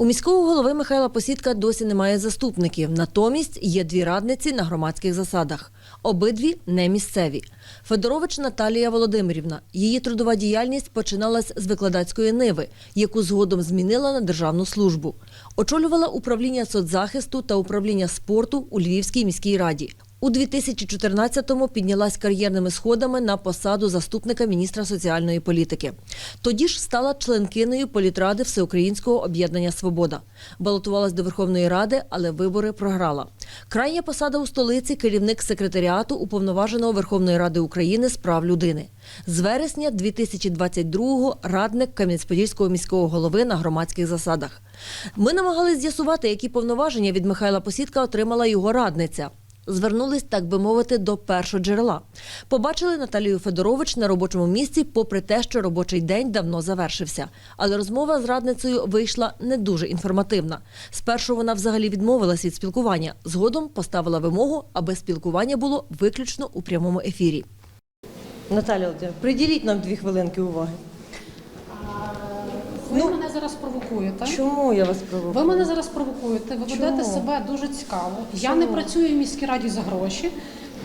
У міського голови Михайла Посідка досі немає заступників. Натомість є дві радниці на громадських засадах. Обидві не місцеві. Федорович Наталія Володимирівна. Її трудова діяльність починалась з викладацької ниви, яку згодом змінила на державну службу. Очолювала управління соцзахисту та управління спорту у Львівській міській раді. У 2014-му піднялась кар'єрними сходами на посаду заступника міністра соціальної політики. Тоді ж стала членкиною політради Всеукраїнського об'єднання Свобода. Балотувалась до Верховної Ради, але вибори програла. Крайня посада у столиці керівник секретаріату уповноваженого Верховної Ради України з прав людини. З вересня 2022-го радник Кам'янець-Подільського міського голови на громадських засадах. Ми намагалися з'ясувати, які повноваження від Михайла Посідка отримала його радниця. Звернулись, так би мовити, до першого джерела. Побачили Наталію Федорович на робочому місці, попри те, що робочий день давно завершився. Але розмова з радницею вийшла не дуже інформативна. Спершу вона взагалі відмовилась від спілкування. Згодом поставила вимогу, аби спілкування було виключно у прямому ефірі. Наталя приділіть нам дві хвилинки уваги. Ви Ну, мене зараз провокуєте. Чому я вас провокую? Ви мене зараз провокуєте. Ви Чому? ведете себе дуже цікаво. Я не працюю в міській раді за гроші.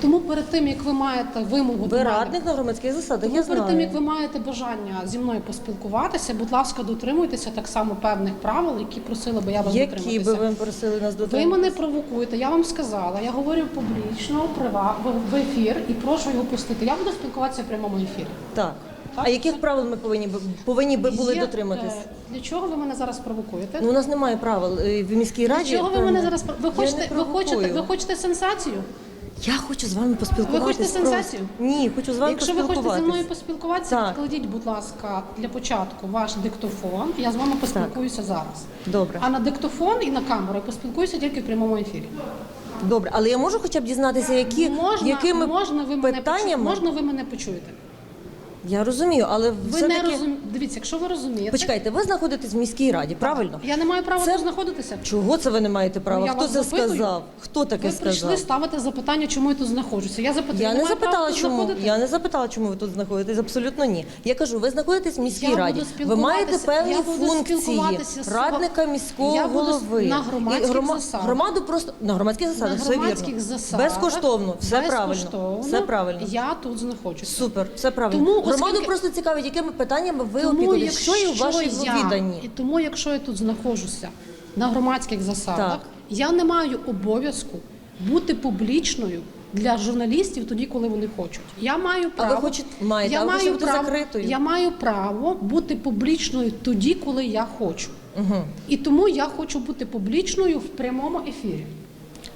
Тому перед тим як ви маєте вимогу до Ви мене, радник на громадських засадах, тому я перед знаю. тим як ви маєте бажання зі мною поспілкуватися, будь ласка, дотримуйтеся так само певних правил, які просили би я вас Які би ви просили нас Ви мене провокуєте, я вам сказала, я говорю публічно, прива в- в ефір і прошу його пустити. Я буду спілкуватися в прямому ефірі. Так. А яких правил ми повинні б- повинні би були Є, дотриматись? е, Для чого ви мене зараз провокуєте? Ну у нас немає правил е, в міській раді. Чого ви мене зараз про- ви Я хочете? Ви хочете? провокую. Ви хочете сенсацію? Я хочу з вами поспілкуватися. Ви хочете просто. сенсацію? Ні, хочу з вами Якщо ви хочете зі мною поспілкуватися, Так. будь ласка, для початку ваш диктофон. Я з вами поспілкуюся зараз. Добре. А на диктофон і на камеру я поспілкуюся тільки в прямому ефірі. Добре, але я можу хоча б дізнатися, які Можна, якими можна ви мене питаннями. почу... можна ви мене почуєте. Я розумію, але Ви все не таки розумієте. Дивіться, якщо ви розумієте, почекайте, ви знаходитесь в міській раді, правильно? я не маю права Це- тут знаходитися. Чого це ви не маєте права? Ну, я Хто це запитую. сказав? Хто таке Ви сказав? прийшли ставити запитання, чому я тут знаходжуся. Я запитую, Я не маю запитала, чому я не запитала, чому ви тут знаходитесь. Абсолютно ні. Я кажу, ви знаходитесь в міській Я раді. Ви маєте певні я буду функції радника міського Я буду голови. на громадських грома- засадах. Громаду просто на громадських засадах. на все громадських вірно. засадах. Безкоштовно, все правильно. Все правильно. Я тут знаходжуся. Супер, все правильно. Тому, Громаду оскільки- просто цікавить, якими питаннями ви Тому, опікуєтесь, що є у вашій я, і тому, якщо я тут знаходжуся на громадських засадах, Так. я не маю обов'язку бути публічною для журналістів тоді, коли вони хочуть. Я маю А ви право хочете- маєте, я а ви маю хочете бути право, закритою? Я маю право бути публічною тоді, коли я хочу. Угу. І тому я хочу бути публічною в прямому ефірі,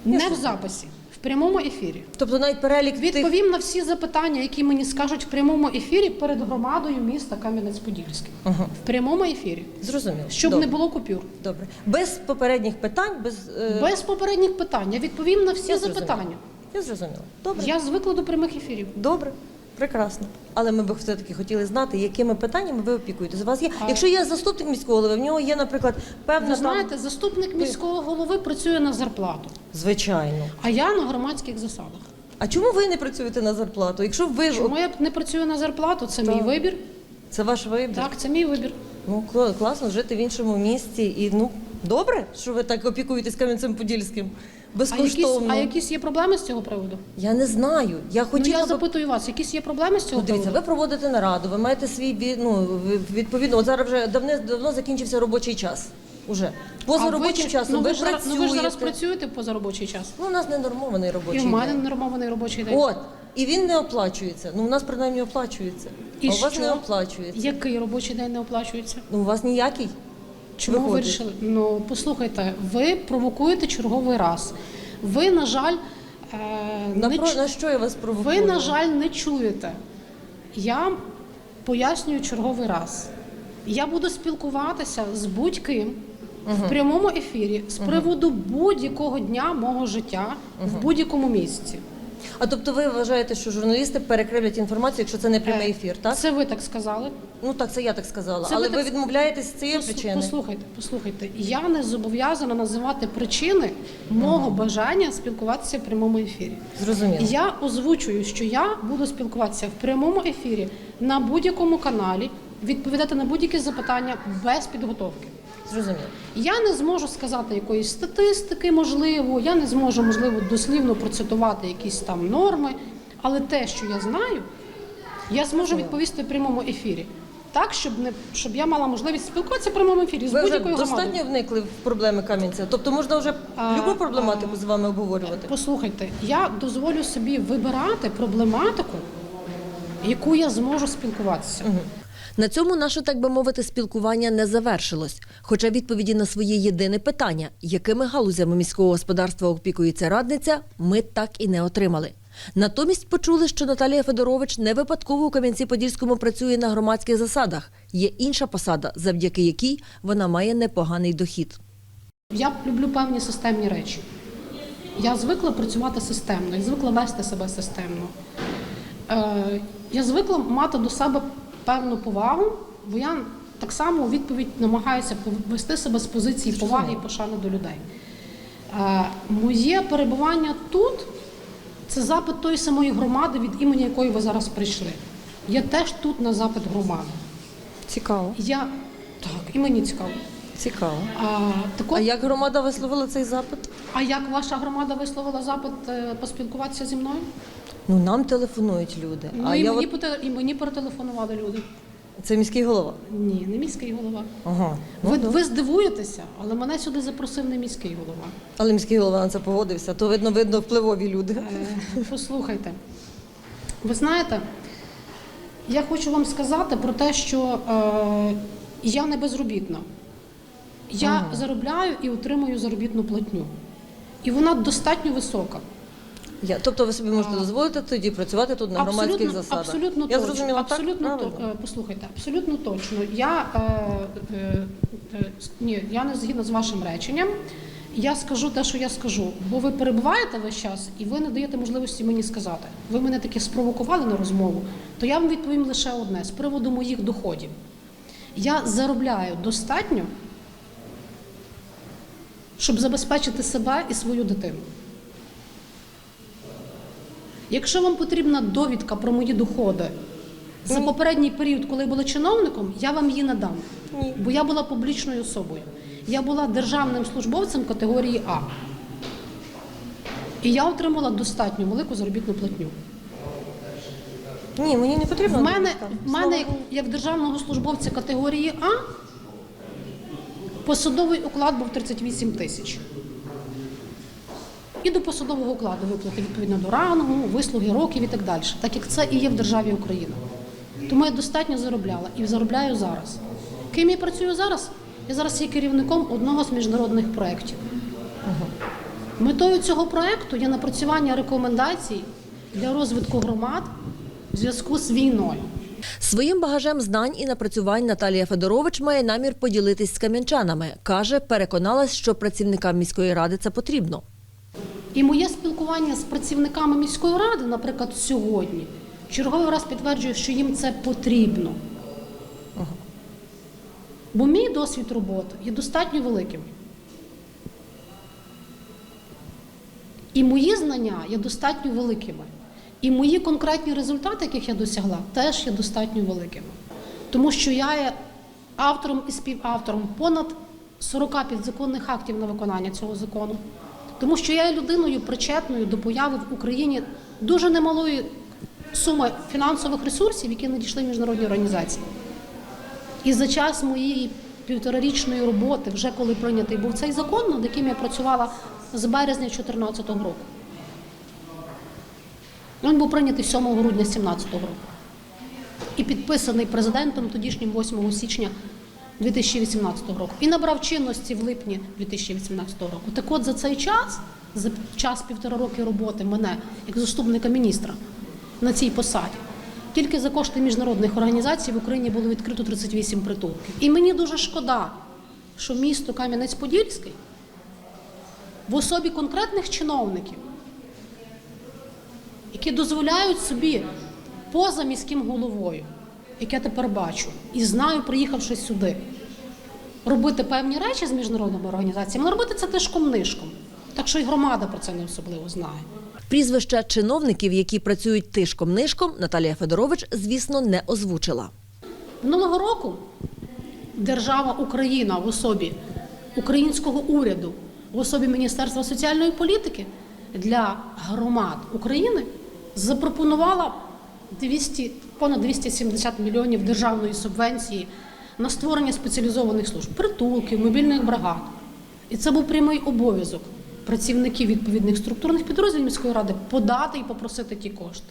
не в записі, прямому ефірі. Тобто навіть перелік тих Відповім на всі запитання, які мені скажуть в прямому ефірі перед громадою міста Кам'янець-Подільський. угу. В прямому ефірі. зрозуміло. Щоб Добре. не було купюр. Добре. Без попередніх питань, без, е, Без попередніх питань. Я відповім на всі Я запитання. Я зрозуміла. Добре. Я звикла до прямих ефірів. Добре, прекрасно. Але ми б все-таки хотіли знати, якими питаннями ви опікуєтесь. У вас є, якщо є заступник міського голови, в нього є, наприклад, певна Ви знаєте, заступник міського голови працює на зарплату, Звичайно. а я на громадських засадах. А чому ви не працюєте на зарплату? Якщо ви Чому я не працюю на зарплату? Це мій Так. вибір. це ваш вибір. Так, це мій вибір. Ну кла- класно жити в іншому місті і ну добре, що ви так опікуєтесь Кам'янцем Подільським. А якісь, Безкоштовно. а якісь є проблеми з цього приводу? Я не знаю. Я Ну, я запитую вас, якісь є проблеми з цього Ну, дивіться, приводу? ви проводите нараду, ви маєте свій ві- ну, відповідно. От зараз вже давне давно закінчився робочий час. Уже поза ви робочим часом ну, ви, ви працюєте. Ну, ви ж зараз працюєте поза робочий час. Ну, у нас ненормований І робочий в мене день. нормований робочий день. От, і він не оплачується. Ну, у нас принаймні оплачується. І а у вас не оплачується. Який робочий день не оплачується? Ну, у вас ніякий. Чому ви вирішили? Ну послухайте, ви провокуєте черговий раз. Ви, на жаль, е, На, не про... чу- на що я вас провокую? ви, на жаль, не чуєте. Я пояснюю черговий раз. Я буду спілкуватися з будь-ким в прямому ефірі з приводу будь-якого дня мого життя в будь-якому місці. А тобто ви вважаєте, що журналісти перекривлять інформацію, якщо це не прямий Е, ефір, так? Це ви так сказали. Ну так, це я так сказала. Це Але ви ви, так- відмовляєтесь з цієї Послу- причини. Послухайте, послухайте, я не зобов'язана називати причини мого бажання спілкуватися в прямому ефірі. Зрозуміло. Я озвучую, що я буду спілкуватися в прямому ефірі на будь-якому каналі, відповідати на будь-які запитання без підготовки. Зрозуміло. Я не зможу сказати якоїсь статистики, можливо, я не зможу, можливо, дослівно процитувати якісь там норми, але те, що я знаю, я зможу відповісти в прямому ефірі. Так, щоб не щоб я мала можливість спілкуватися в прямому ефірі з Ви будь-якою достатньо громадою. вникли в проблеми Кам'янця. Тобто можна вже А, любу проблематику а, з вами обговорювати. Послухайте, я дозволю собі вибирати проблематику, яку я зможу спілкуватися. На цьому наше, так би мовити, спілкування не завершилось. Хоча відповіді на своє єдине питання, якими галузями міського господарства опікується радниця, ми так і не отримали. Натомість почули, що Наталія Федорович не випадково у Кам'янці-Подільському працює на громадських засадах. Є інша посада, завдяки якій вона має непоганий дохід. Я люблю певні системні речі. Я звикла працювати системно, я звикла вести себе системно. Е, я звикла мати до себе певну повагу, бо я так само у відповідь намагаюся вести себе з позиції поваги і пошани до людей. Е, моє перебування тут це запит тої самої громади, від імені якої ви зараз прийшли. Я теж тут на запит громади. Цікаво. Я так, і мені цікаво. Цікаво. А, так от, А як громада висловила цей запит? А як ваша громада висловила запит е, поспілкуватися зі мною? Ну нам телефонують люди. Ну а і, я мені от... і мені перетелефонували люди. це міський голова. Ні, не міський голова. Ага. Ну, ви, да. ви здивуєтеся, але мене сюди запросив не міський голова. Але міський голова на це погодився. То видно, видно впливові люди. Е, Послухайте, ви знаєте, я хочу вам сказати про те, що е, я не безробітна. Я заробляю і отримую заробітну платню. І вона достатньо висока. Я, тобто ви собі можете дозволити тоді працювати тут на громадських засадах. Абсолютно Я точно. зрозуміла абсолютно так, правильно? е, послухайте, абсолютно точно. Я е, е, е, ні, я не згідна з вашим реченням. Я скажу те, що я скажу, бо ви перебуваєте весь час і ви не даєте можливості мені сказати. Ви мене таки спровокували на розмову, то я вам відповім лише одне з приводу моїх доходів. Я заробляю достатньо, щоб забезпечити себе і свою дитину. Якщо вам потрібна довідка про мої доходи за попередній період, коли я була чиновником, я вам її надам. Ні. Бо я була публічною особою. Я була державним службовцем категорії А. І я отримала достатньо велику заробітну платню. Ні, мені не потрібно. В мене, в мене як, як державного службовця категорії А посадовий уклад був 38 тисяч. І до посадового укладу виплати відповідно до рангу, вислуги років і так далі, так як це і є в державі Україна. Тому я достатньо заробляла і заробляю зараз. Ким я працюю зараз? Я зараз є керівником одного з міжнародних проєктів. Метою цього проєкту є напрацювання рекомендацій для розвитку громад в зв'язку з війною. Своїм багажем знань і напрацювань Наталія Федорович має намір поділитись з кам'янчанами. Каже, переконалась, що працівникам міської ради це потрібно. І моє спілкування з працівниками міської ради, наприклад, сьогодні, черговий раз підтверджує, що їм це потрібно. Бо мій досвід роботи є достатньо великим. І мої знання є достатньо великими. І мої конкретні результати, яких я досягла, теж є достатньо великими. Тому що я є автором і співавтором понад 40 підзаконних актів на виконання цього закону. Тому що я є людиною причетною до появи в Україні дуже немалої суми фінансових ресурсів, які надійшли в міжнародні організації. І за час моєї півторарічної роботи, вже коли прийнятий був цей закон, над яким я працювала з березня 2014 року. Він був прийнятий 7 грудня 2017 року і підписаний президентом тодішнім 8 січня 2018 року і набрав чинності в липні 2018 року. Так от за цей час, за час півтора роки роботи мене як заступника міністра на цій посаді, тільки за кошти міжнародних організацій в Україні було відкрито 38 притулків. І мені дуже шкода, що місто Кам'янець-Подільський в особі конкретних чиновників, які дозволяють собі поза міським головою, як я тепер бачу, і знаю, приїхавши сюди, робити певні речі з міжнародними організаціями, але робити це тишком-нишком. Так що і громада про це не особливо знає. Прізвища чиновників, які працюють тишком-нишком, Наталія Федорович, звісно, не озвучила. Минулого року держава Україна в особі українського уряду, в особі Міністерства соціальної політики для громад України запропонувала 200, понад 270 мільйонів державної субвенції на створення спеціалізованих служб, притулків, мобільних бригад. І це був прямий обов'язок працівників відповідних структурних підрозділів міської ради подати і попросити ті кошти.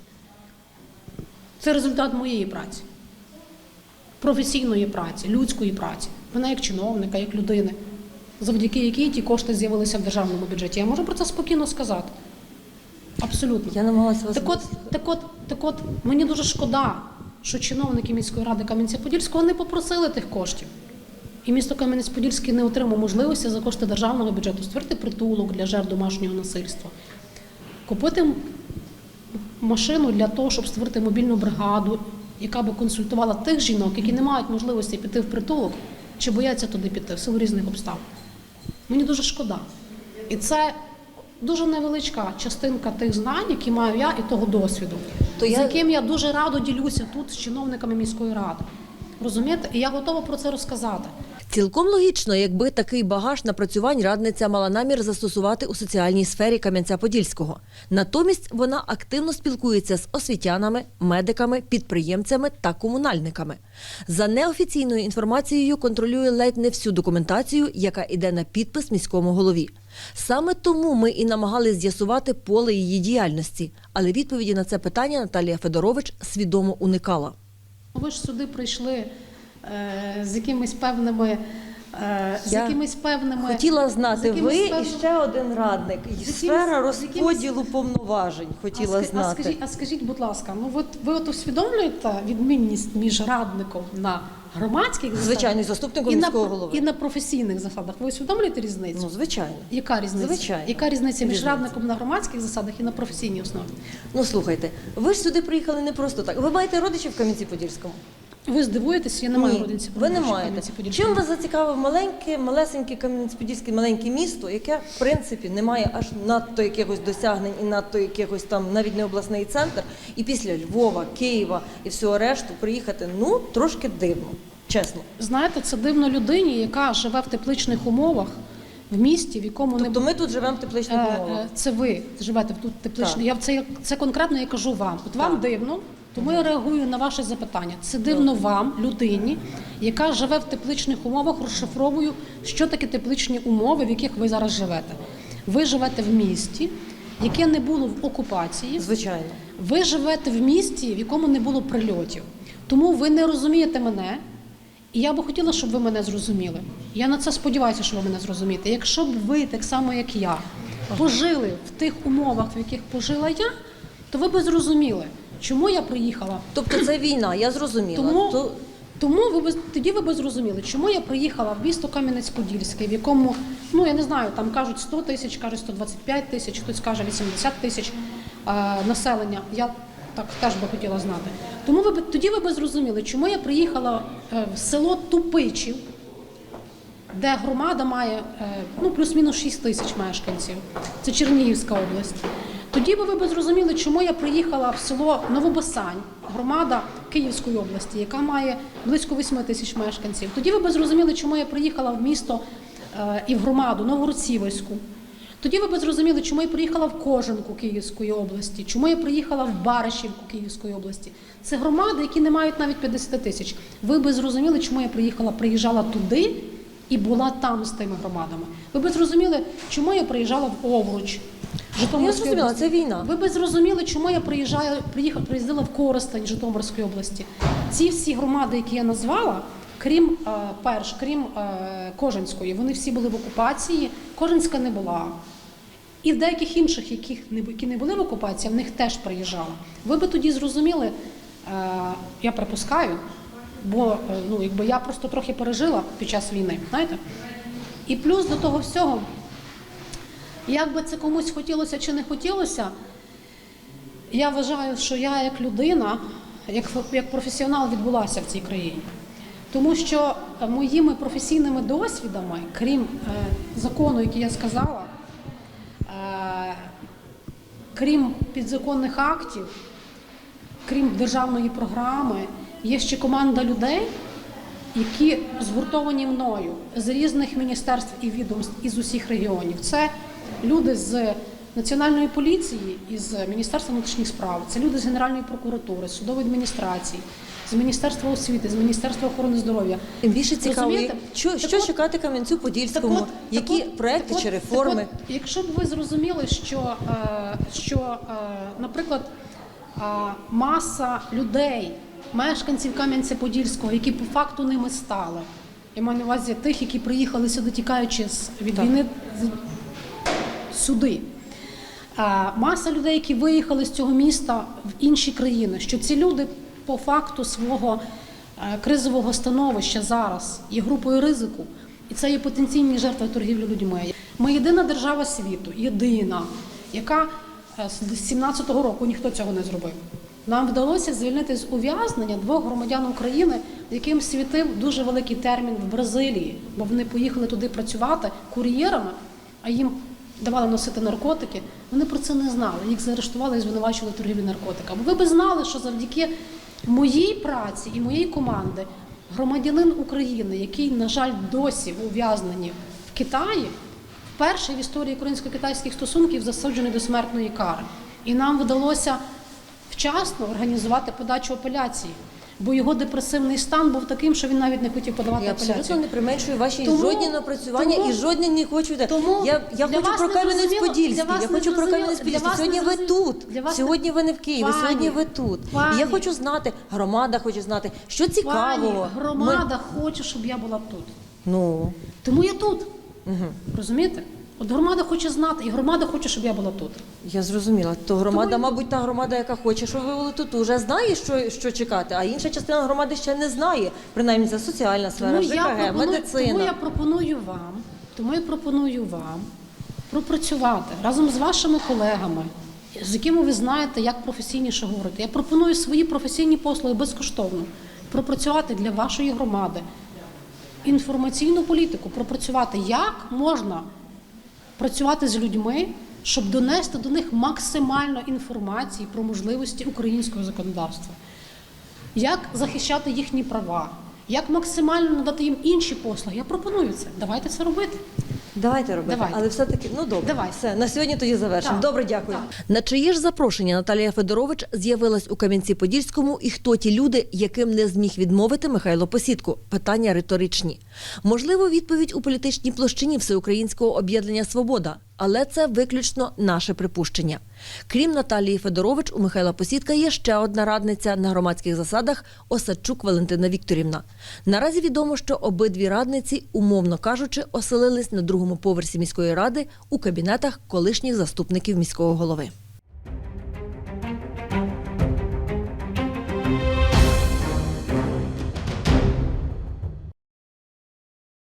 Це результат моєї праці, професійної праці, людської праці. Мене як чиновника, як людини, завдяки якій ті кошти з'явилися в державному бюджеті. Я можу про це спокійно сказати. Абсолютно. Я намагалася вас Так от, так от, так от, мені дуже шкода, що чиновники міської ради Кам'янця-Подільського не попросили тих коштів. І місто Кам'янець-Подільський не отримав можливості за кошти державного бюджету створити притулок для жертв домашнього насильства, купити машину для того, щоб створити мобільну бригаду, яка би консультувала тих жінок, які не мають можливості піти в притулок чи бояться туди піти в силу різних обставин. Мені дуже шкода. І це дуже невеличка частинка тих знань, які маю я, і того досвіду, То з я- яким я дуже радо ділюся тут з чиновниками міської ради. Розумієте? І я готова про це розказати. Цілком логічно, якби такий багаж напрацювань радниця мала намір застосувати у соціальній сфері Кам'янця-Подільського. Натомість вона активно спілкується з освітянами, медиками, підприємцями та комунальниками. За неофіційною інформацією контролює ледь не всю документацію, яка йде на підпис міському голові. Саме тому ми і намагались з'ясувати поле її діяльності, але відповіді на це питання Наталія Федорович свідомо уникала. Ви ж сюди прийшли е, з якимись певними. Е, з Я якимись певними Хотіла знати, ви і ще один радник. І якимись- Сфера з якимись- розподілу повноважень хотіла а, ска- А скажіть, а скажіть, будь ласка, ну от ви от усвідомлюєте відмінність між радником на громадських Звичайно, заступником і на, міського про- голови. і на професійних засадах? Ви усвідомлюєте різницю? Ну, звичайно. Яка різниця? звичайно. Яка різниця між Різниця. радником на громадських засадах і на професійній основі? Ну слухайте, ви ж сюди приїхали не просто так. Ви маєте родичів в Кам'янці-Подільському? Ви здивуєтесь, я не маю Ні, родинців. ви не маєте. Чим вас зацікавив маленьке, малесеньке Кам'янець-Подільське маленьке місто, яке в принципі не має аж надто якихось досягнень і надто якихось там навіть не обласний центр, і після Львова, Києва і всього решту приїхати ну трошки дивно, чесно. Знаєте, це дивно людині, яка живе в тепличних умовах в місті, в якому не Тобто ми тут живемо в тепличних Е, умовах. е, Це ви живете тут теплично. Я це, це конкретно я кажу вам. От вам Так. дивно, тому я реагую на ваше запитання. Це дивно вам, людині, яка живе в тепличних умовах, розшифровую, що таке тепличні умови, в яких ви зараз живете. Ви живете в місті, яке не було в окупації. Звичайно. Ви живете в місті, в якому не було прильотів. Тому ви не розумієте мене. І я би хотіла, щоб ви мене зрозуміли. Я на це сподіваюся, що ви мене зрозумієте. Якщо б ви, так само як я, пожили в тих умовах, в яких пожила я, то ви б зрозуміли, чому я приїхала. Тобто це війна, я зрозуміла. Тому, То- тому ви б, тоді ви б зрозуміли, чому я приїхала в місто Кам'янець-Подільське, в якому, ну я не знаю, там кажуть 100 тисяч, кажуть 125 тисяч, хтось каже 80 тисяч е, населення. Я так теж би хотіла знати. Тому ви тоді ви б зрозуміли, чому я приїхала е, в село Тупичів, де громада має е, ну, плюс-мінус 6 тисяч мешканців. Це Чернігівська область. Тоді би ви б зрозуміли, чому я приїхала в село Новобасань, громада Київської області, яка має близько 8 тисяч мешканців. Тоді ви б зрозуміли, чому я приїхала в місто е, і в громаду Новороцівську. Тоді ви б зрозуміли, чому я приїхала в Кожанку Київської області, чому я приїхала в Баришівку Київської області. Це громади, які не мають навіть 50 тисяч. Ви б зрозуміли, чому я приїхала, приїжджала туди і була там з тими громадами. Ви б зрозуміли, чому я приїжджала в Овруч. Я зрозуміла, це війна. Ви б зрозуміли, чому я приїжджаю, приїхала, приїздила в Коростень Житомирської області. Ці всі громади, які я назвала, крім е, перш, крім е, Кожанської, вони всі були в окупації. Кожанська не була. І в деяких інших, які не були в окупації, в них теж приїжджала. Ви би тоді зрозуміли, е, я припускаю, бо ну, якби я просто трохи пережила під час війни, знаєте? І плюс до того всього, як би це комусь хотілося чи не хотілося, я вважаю, що я як людина, як, як професіонал відбулася в цій країні. Тому що е, моїми професійними досвідами, крім е, закону, який я сказала, е, крім підзаконних актів, крім державної програми, є ще команда людей, які згуртовані мною з різних міністерств і відомств із усіх регіонів. Це люди з Національної поліції із Міністерства внутрішніх справ, це люди з Генеральної прокуратури, судової адміністрації, з Міністерства освіти, з Міністерства охорони здоров'я. Тим більше цікаво, Розумієте? що, Так що от- чекати Кам'янцю-Подільському, Так от- які так от- проекти так чи от- реформи. так от, якщо б ви зрозуміли, що, е, що е, наприклад, е, маса людей, мешканців Кам'янця-Подільського, які по факту ними стали, я маю на увазі тих, які приїхали сюди, тікаючи з від Так. війни з- сюди. Е, Маса людей, які виїхали з цього міста в інші країни, що ці люди по факту свого е, кризового становища зараз є групою ризику, і це є потенційні жертви торгівлі людьми. Ми єдина держава світу, єдина, яка е, з 17-го року ніхто цього не зробив. Нам вдалося звільнити з ув'язнення двох громадян України, яким світив дуже великий термін в Бразилії, бо вони поїхали туди працювати кур'єрами, а їм давали носити наркотики. Вони про це не знали. Їх заарештували і звинувачували торгівлі наркотиками. Ви би знали, що завдяки моїй праці і моєї команди громадянин України, який, на жаль, досі в ув'язненні в Китаї, вперше в історії українсько-китайських стосунків засуджений до смертної кари. І нам вдалося вчасно організувати подачу апеляції, бо його депресивний стан був таким, що він навіть не хотів подавати Я апеляцію. абсолютно не применшую ваші Тому- жодні напрацювання тому- і жодні не хочу. тому я я хочу про Кам'янець-Подільський. Я хочу про Кам'янець-Подільський. Сьогодні ви тут. Сьогодні ви не в Києві. Сьогодні ви тут. Я хочу знати, громада хоче знати, що цікавого. Пані, громада хоче, щоб я була тут. Ну Тому я тут. Розумієте? От громада хоче знати, і громада хоче, щоб я була тут. я зрозуміла. То громада, Тому- мабуть, та громада, яка хоче, щоб ви були тут, уже знає, що, що чекати, а інша частина громади ще не знає. Принаймні це соціальна сфера, Тому я, пропоную, медицина. тому я пропоную вам, тому я пропоную вам пропрацювати разом з вашими колегами, з якими ви знаєте, як професійніше говорити. Я пропоную свої професійні послуги безкоштовно пропрацювати для вашої громади інформаційну політику, пропрацювати, як можна працювати з людьми, щоб донести до них максимально інформації про можливості українського законодавства як захищати їхні права, як максимально надати їм інші послуги. Я пропоную це. Давайте це робити. Давайте робити, Давайте. але все-таки, ну добре, Давай. все, на сьогодні тоді завершимо. Так. Добре, дякую. Так. На чиє ж запрошення Наталія Федорович з'явилась у Кам'янці-Подільському і хто ті люди, яким не зміг відмовити Михайло Посідко? Питання риторичні. Можливо, відповідь у політичній площині Всеукраїнського об'єднання Свобода, але це виключно наше припущення. Крім Наталії Федорович, у Михайла Посідка є ще одна радниця на громадських засадах Осадчук Валентина Вікторівна. Наразі відомо, що обидві радниці, умовно кажучи, оселились на другому поверсі міської ради у кабінетах колишніх заступників міського голови.